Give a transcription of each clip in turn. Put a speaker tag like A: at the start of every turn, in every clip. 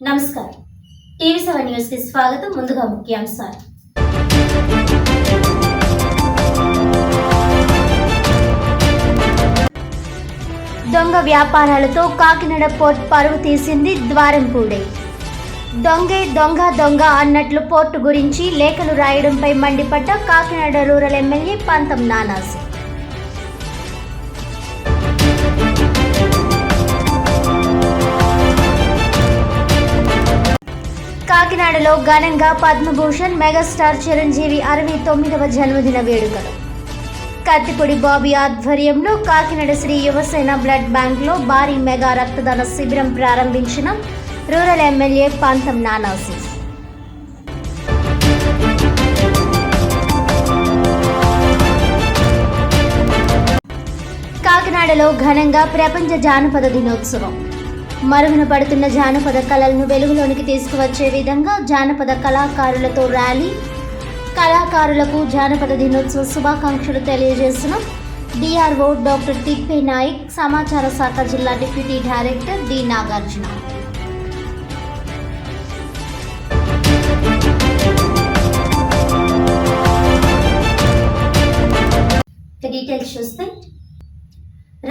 A: నమస్కారం. TV seven న్యూస్కి స్వాగతం. ముందుగా ముఖ్యాంశాలు. దొంగ వ్యాపారాలతో కాకినాడ పోర్ట్ పరువు తీసింది ద్వారంపూడే. దొంగే దొంగ దొంగ అన్నట్లు పోర్టు గురించి లేఖలు రాయడంపై మండిపడ్డ కాకినాడ రూరల్ ఎమ్మెల్యే పంతం నానాసి కాకినాడలో ఘనంగా పద్మభూషణ్ మెగాస్టార్ చిరంజీవి అరవై తొమ్మిదవ జన్మదిన వేడుకలు. కత్తిపొడి బాబీ ఆధ్వర్యంలో కాకినాడ శ్రీ యువసేన బ్లడ్ బ్యాంక్లో భారీ మెగా రక్తదాన శిబిరం ప్రారంభించిన రూరల్ ఎమ్మెల్యే పంతం నానాసి కాకినాడలో ఘనంగా ప్రపంచ జానపద దినోత్సవం. మరుగున పడుతున్న జానపద కళలను వెలుగులోనికి తీసుకువచ్చే విధంగా జానపద కళాకారులతో ర్యాలీ. కళాకారులకు జానపద దినోత్సవ శుభాకాంక్షలు తెలియజేస్తున్న. డిఆర్ఓ డాక్టర్ తిప్పే నాయక్ సమాచార శాఖ జిల్లా deputy director D Nagarjuna. Details చూస్తే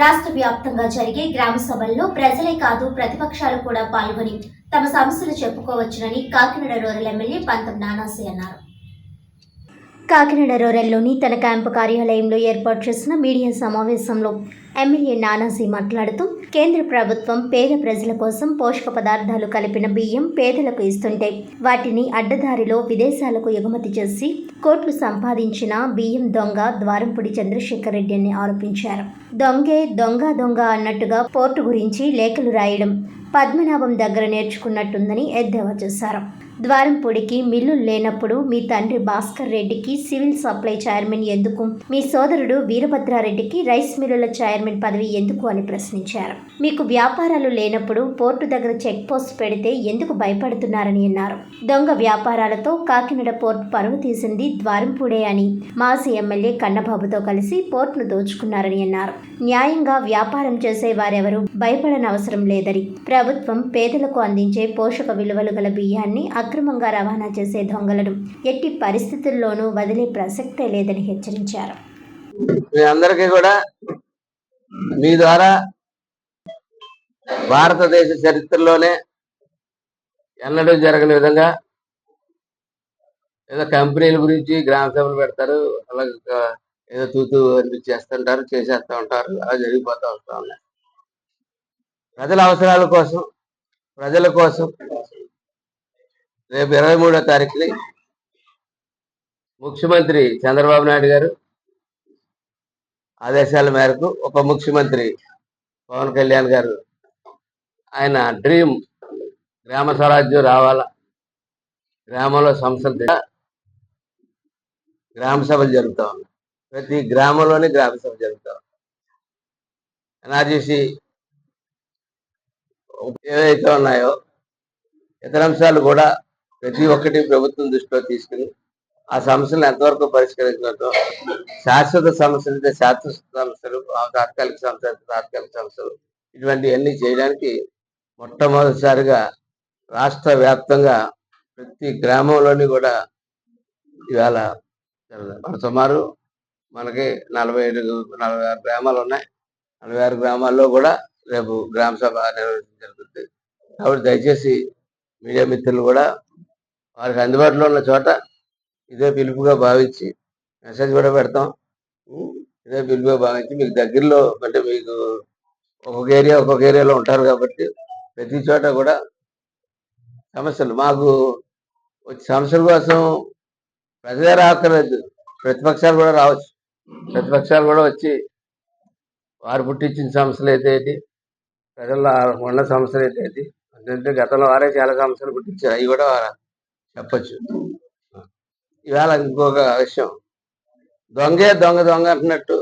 A: రాష్ట్ర వ్యాప్తంగా జరిగే గ్రామ సభల్లో ప్రజలే కాదు ప్రతిపక్షాలు కూడా పాల్గొని తమ సమస్యలు చెప్పుకోవచ్చునని కాకినాడ రూరల్ ఎమ్మెల్యే పంతం నానాసి అన్నారు. కాకినాడ రూరల్లోని తన క్యాంపు కార్యాలయంలో ఏర్పాటు చేసిన మీడియా సమావేశంలో ఎమ్మెల్యే నానాజీ మాట్లాడుతూ కేంద్ర ప్రభుత్వం పేద ప్రజల కోసం పోషక పదార్థాలు కలిపిన బియ్యం పేదలకు ఇస్తుంటే వాటిని అడ్డదారిలో విదేశాలకు ఎగుమతి చేసి కోట్లు సంపాదించిన బియ్యం దొంగ ద్వారంపూడి చంద్రశేఖర్ రెడ్డి అని ఆరోపించారు. దొంగే దొంగ దొంగ అన్నట్టుగా పోర్టు గురించి లేఖలు రాయడం పద్మనాభం దగ్గర నేర్చుకున్నట్టుందని ఎద్దేవా చేశారు. ద్వారంపూడికి మిల్లులు లేనప్పుడు మీ తండ్రి భాస్కర్ రెడ్డికి సివిల్ సప్లై చైర్మన్ ఎందుకు? మీ సోదరుడు వీరభద్రారెడ్డికి రైస్ మిల్లుల చైర్మన్ పదవి ఎందుకు అని ప్రశ్నించారు. మీకు వ్యాపారాలు లేనప్పుడు పోర్టు దగ్గర చెక్ పోస్ట్ పెడితే ఎందుకు భయపడుతున్నారని అన్నారు. దొంగ వ్యాపారాలతో కాకినాడ పోర్టు పరువు తీసింది ద్వారంపూడే అని మాజీ ఎమ్మెల్యే కన్నబాబుతో కలిసి పోర్టును దోచుకున్నారని అన్నారు. న్యాయంగా వ్యాపారం చేసే వారెవరూ భయపడనవసరం లేదని ప్రభుత్వం పేదలకు అందించే పోషక విలువలు గల బియ్యాన్ని అక్రమంగా రవాణా చేసే దొంగలను ఎట్టి పరిస్థితుల్లోనూ వదిలే ప్రసక్తే లేదని హెచ్చరించారు.
B: మీ అందరికీ కూడా మీ ద్వారా భారతదేశ చరిత్రలోనే ఎన్నడూ జరగని విధంగా ఏదో కంపెనీల గురించి గ్రామ సభలు పెడతారు అలాగే ఏదో తూతూ చేస్తుంటారు చేసేస్తూ ఉంటారు అలా జరిగిపోతూ వస్తూ ఉన్నాయి. ప్రజల అవసరాల కోసం ప్రజల కోసం రేపు ఇరవై మూడో తారీఖుని ముఖ్యమంత్రి చంద్రబాబు నాయుడు గారు ఆదేశాల మేరకు ఉప ముఖ్యమంత్రి పవన్ కళ్యాణ్ గారు ఆయన డ్రీమ్ గ్రామ స్వరాజ్యం రావాలా గ్రామంలో సంస్థలు గ్రామ సభలు జరుగుతూ ఉన్నాయి ప్రతి గ్రామంలోనే గ్రామ సభ జరుగుతాం ఉంది ఎన్ఆర్జీసీ ఏవైతే ఉన్నాయో ఇతర అంశాలు కూడా ప్రతి ఒక్కటి ప్రభుత్వం దృష్టిలో తీసుకుని ఆ సమస్యలను ఎంతవరకు పరిష్కరించడంతో శాశ్వత సమస్యలు అయితే శాశ్వత సమస్యలు తాత్కాలిక సమస్యలు తాత్కాలిక సమస్యలు ఇటువంటివన్నీ చేయడానికి మొట్టమొదటిసారిగా రాష్ట్ర వ్యాప్తంగా ప్రతి గ్రామంలోని కూడా ఇవాళ మన సుమారు మనకి నలభై ఐదు నలభై ఆరు గ్రామాలు ఉన్నాయి నలభై ఆరు గ్రామాల్లో కూడా రేపు గ్రామ సభ నిర్వహించడం జరుగుతుంది. కాబట్టి దయచేసి మీడియా మిత్రులు కూడా వారికి అందుబాటులో ఉన్న చోట ఇదే పిలుపుగా భావించి మెసేజ్ కూడా పెడతాం. ఇదే పిలుపుగా భావించి మీకు దగ్గరలో అంటే మీకు ఒక్కొక్క ఏరియా ఒక్కొక్క ఏరియాలో ఉంటారు కాబట్టి ప్రతి చోట కూడా సమస్యలు మాకు వచ్చే సమస్యల కోసం ప్రజలే రాక్కర్లేదు ప్రతిపక్షాలు కూడా రావచ్చు. ప్రతిపక్షాలు కూడా వచ్చి వారు పుట్టించిన సమస్యలు అయితే ఏంటి ప్రజల్లో ఉన్న సమస్యలు అయితే ఏంటి అంటే గతంలో వారే చాలా సమస్యలు పుట్టించారు. అవి కూడా చెప్పచ్చు. ఇవాళ ఇంకొక విషయం. దొంగే దొంగ దొంగ అంటున్నట్టు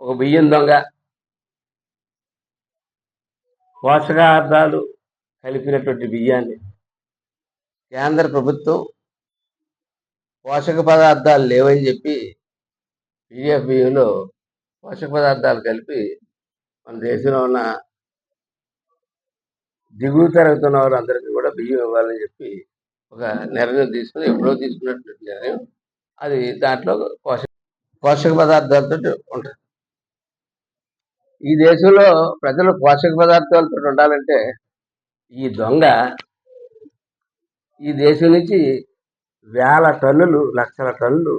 B: ఒక బియ్యం దొంగ పోషకార్థాలు కలిపినటువంటి బియ్యాన్ని కేంద్ర ప్రభుత్వం పోషక పదార్థాలు లేవని చెప్పి పీడిఎఫ్ బియ్యంలో పోషక పదార్థాలు కలిపి మన దేశంలో ఉన్న దిగువ తరగతున్న వారందరికీ కూడా బియ్యం ఇవ్వాలని చెప్పి ఒక నిర్ణయం తీసుకుని ఎప్పుడో తీసుకున్నట్టు నిర్ణయం. అది దాంట్లో పోషక పోషక పదార్థాలతో ఉంటుంది. ఈ దేశంలో ప్రజలు పోషక పదార్థాలతో ఉండాలంటే ఈ దొంగ ఈ దేశం నుంచి వేల టన్నులు లక్షల టన్నులు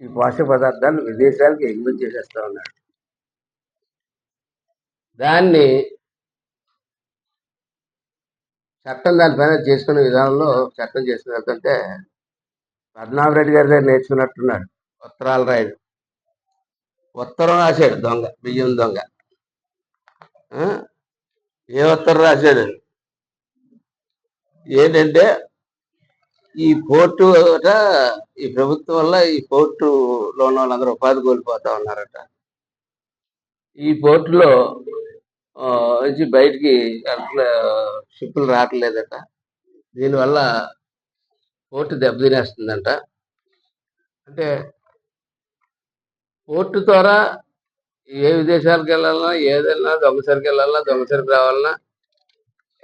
B: ఈ పోషక పదార్థాన్ని విదేశాలకు ఎగుమతి చేసేస్తా ఉన్నాడు దాన్ని చట్టం దానిపైన చేసుకునే విధానంలో చట్టం చేసుకున్నట్టుంటే పద్మనాభరెడ్డి గారి దగ్గర నేర్చుకున్నట్టున్నాడు ఉత్తరాలు రాయడు. ఉత్తరం రాశాడు దొంగ బియ్యం దొంగ. ఏ ఉత్తరం రాశాడు? ఏంటంటే ఈ పోర్టు ఈ ప్రభుత్వం వల్ల ఈ పోర్టులో ఉన్న వాళ్ళందరూ ఉపాధి కోల్పోతా ఉన్నారట. ఈ పోర్టులో నుంచి బయటికి షిప్పులు రావట్లేదట. దీనివల్ల పోర్టు దెబ్బతినేస్తుందంట. అంటే పోర్టు ద్వారా ఏ విదేశాలకు వెళ్ళాలన్నా ఏదైనా దొంగసరికి వెళ్ళాలన్నా దొంగసరికి రావాలన్నా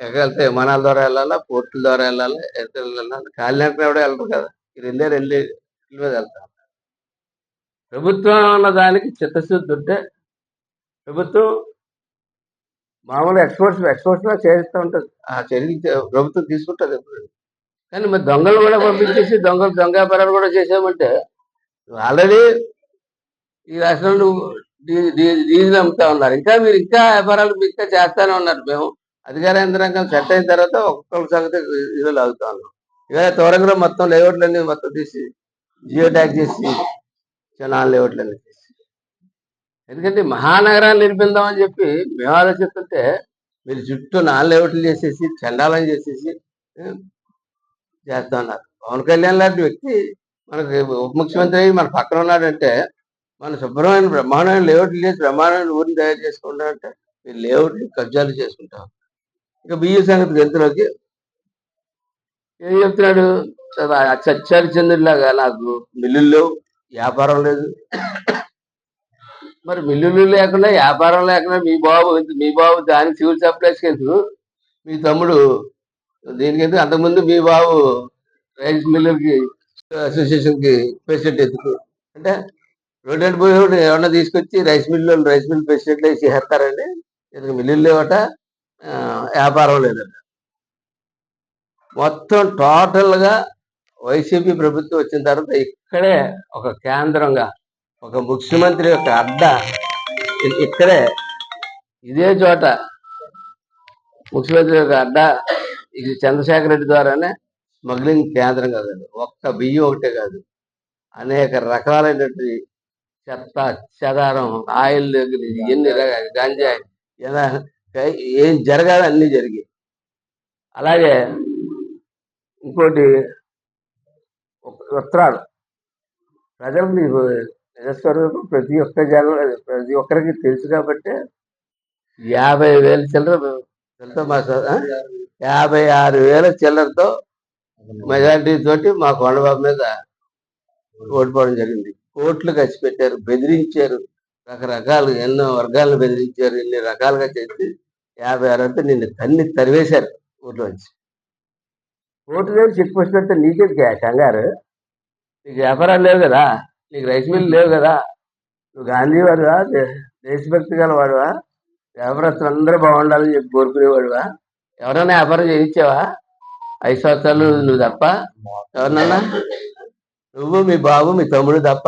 B: ఎక్కడితే విమానాల ద్వారా వెళ్ళాలా పోర్టుల ద్వారా వెళ్ళాలా ఎక్కడ వెళ్ళాలి? కాలినడకన కూడా వెళ్ళరు కదా. ఈ రెండే రెండు ఇళ్ళ మీద వెళ్తాం ప్రభుత్వం ఉన్న దానికి చిత్తశుద్ధి ఉంటే ప్రభుత్వం మామూలు ఎక్స్పోర్ట్స్ ఎక్స్పోర్ట్స్ చేస్తూ ఉంటుంది. ఆ చర్యలు ప్రభుత్వం తీసుకుంటుంది ఎప్పుడు. కానీ మరి దొంగలు కూడా పంపించేసి దొంగలు దొంగ వ్యాపారాలు కూడా చేసామంటే ఆల్రెడీ ఈ రాష్ట్రంలో డీజిల్ అమ్ముతా ఉన్నారు. ఇంకా మీరు ఇంకా వ్యాపారాలు ఇంకా చేస్తానే ఉన్నారు మేము. అధికార యంత్రాంగం సెట్ అయిన తర్వాత ఒక్కొక్క సంగతి ఇదిలో లాగుతా ఉన్నాం. ఇక త్వరగా మొత్తం లేఅవుట్లన్నీ మొత్తం తీసి జియో ట్యాగ్ చేసి చాలా లేఅవుట్లన్నీ తీసి. ఎందుకంటే మహానగరాన్ని నిర్మిద్దామని చెప్పి మేము ఆలోచిస్తుంటే మీరు చుట్టూ నాలుగు లేఅవుట్లు చేసేసి చండాలని చేసేసి చేస్తా ఉన్నారు. పవన్ కళ్యాణ్ లాంటి వ్యక్తి మనకి ఉప ముఖ్యమంత్రి మన పక్కన ఉన్నాడంటే మన శుభ్రమైన బ్రహ్మాండమైన లేఅవుట్లు చేసి బ్రహ్మాండమైన ఊరిని తయారు చేసుకుంటామంటే మీరు లేఅవుట్లు కబ్జాలు చేసుకుంటాం ఇక బియ్య సంగతి గంతులోకి ఏం చెప్తున్నాడు? చచ్చారి చంద్రులాగా నాకు. మిల్లులు లేవు వ్యాపారం లేదు. మరి మిల్లులు లేకుండా వ్యాపారం లేకుండా మీ బాబు మీ బాబు దానికి సివిల్ సప్లైస్కి ఎందుకు? మీ తమ్ముడు దీనికి ఎందుకు? అంతకుముందు మీ బాబు రైస్ మిల్లర్కి అసోసియేషన్కి ప్రెసిడెంట్ ఎందుకు? అంటే రోడ్డు పోయేవాడు ఏమన్నా తీసుకొచ్చి రైస్ మిల్లు రైస్ మిల్ ప్రెసిడెంట్లు వేసి చేస్తారండి ఎందుకు? మిల్లులు లేవట. వ్యాపారం లేదట మొత్తం టోటల్గా వైసీపీ ప్రభుత్వం వచ్చిన తర్వాత ఇక్కడే ఒక కేంద్రంగా ఒక ముఖ్యమంత్రి యొక్క అడ్డ ఇక్కడే ఇదే చోట ముఖ్యమంత్రి యొక్క అడ్డ ఇది చంద్రశేఖర రెడ్డి ద్వారానే స్మగ్లింగ్ కేంద్రం కాదు ఒక్క బియ్యం ఒకటే కాదు. అనేక రకాలైనటువంటి చెత్త చెదారం ఆయిల్ దగ్గర ఎన్ని రకాల గంజాయి ఎలా ఏం జరగాలి అన్ని జరిగాయి. అలాగే ఇంకోటి ఉత్తరాలు. ప్రజలకు నీకు నిజస్వరూపం ప్రతి ఒక్క జనం ప్రతి ఒక్కరికి తెలుసు కాబట్టి యాభై వేల చిల్లర తెలుసా మా సార్ యాభై ఆరు వేల చిల్లరతో మెజారిటీ తోటి మా కొండబాబు మీద ఓడిపోవడం జరిగింది. కోట్లు ఖర్చు పెట్టారు బెదిరించారు. రకరకాలు ఎన్నో వర్గాలను బెదిరించారు ఇన్ని రకాలుగా చేసి యాభై ఆరు అంటే నిన్ను తన్ని తరివేశారు ఊర్లోంచి. ఓటు దగ్గర చెక్ పోస్ట్ పెడితే నీకేది కంగారు. నీకు వ్యాపారాలు లేవు కదా నీకు రైస్ మిల్ లేవు కదా నువ్వు గాంధీ వాడువా దేశభక్తి గల వాడువా వ్యాపారస్తులు అందరూ బాగుండాలని చెప్పి కోరుకునేవాడువా? ఎవరైనా వ్యాపారం చేయించావా? ఐదు సంవత్సరాలు నువ్వు తప్ప? ఎవరినన్నా? నువ్వు మీ బాబు మీ తమ్ముడు తప్ప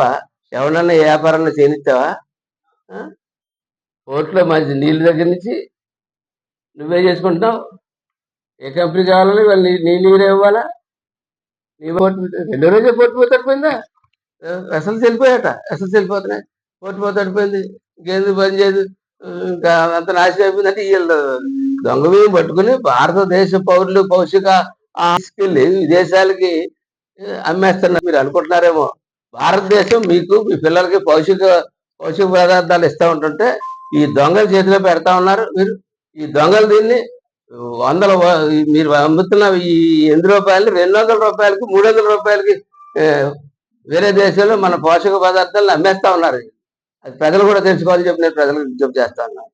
B: ఎవరన్నా ఏ వ్యాపారంలో చేయనిచ్చావా ఆ? కోర్టులో మంచి నీళ్ళ దగ్గర నుంచి నువ్వే చేసుకుంటున్నావు. ఏ కంపెనీ కావాలని వాళ్ళు నీ- నీరే ఇవ్వాలా? నీ రెండో రోజే కోర్టు పోతే పడిపోయిందా అసలు వెళ్ళిపోయాట అసలు వెళ్ళిపోతున్నాయి కోర్టు పోతే పడిపోయింది ఇంకేందుకు పని చేయదు. ఇంకా అంత నాశనం అయిపోయింది అంటే వీళ్ళు దొంగ పట్టుకుని భారతదేశ పౌరులు పౌషిక తీసుకెళ్ళి విదేశాలకి అమ్మేస్తున్నారు. మీరు అనుకుంటున్నారేమో. భారతదేశం మీకు మీ పిల్లలకి పౌషిక పౌషిక పదార్థాలు ఇస్తూ ఉంటుంటే ఈ దొంగల చేతిలో పెడతా ఉన్నారు మీరు. ఈ దొంగలు దీన్ని వందల మీరు అమ్ముతున్న ఈ ఎనిమిది రూపాయలు రెండు వందల రూపాయలకి మూడు వందల రూపాయలకి వేరే దేశంలో మన పోషక పదార్థాలను అమ్మేస్తా ఉన్నారు. అది ప్రజలు కూడా తెలుసుకోవాలని చెప్పి నేను ప్రజలకు విజ్ఞప్తి చేస్తా ఉన్నాను.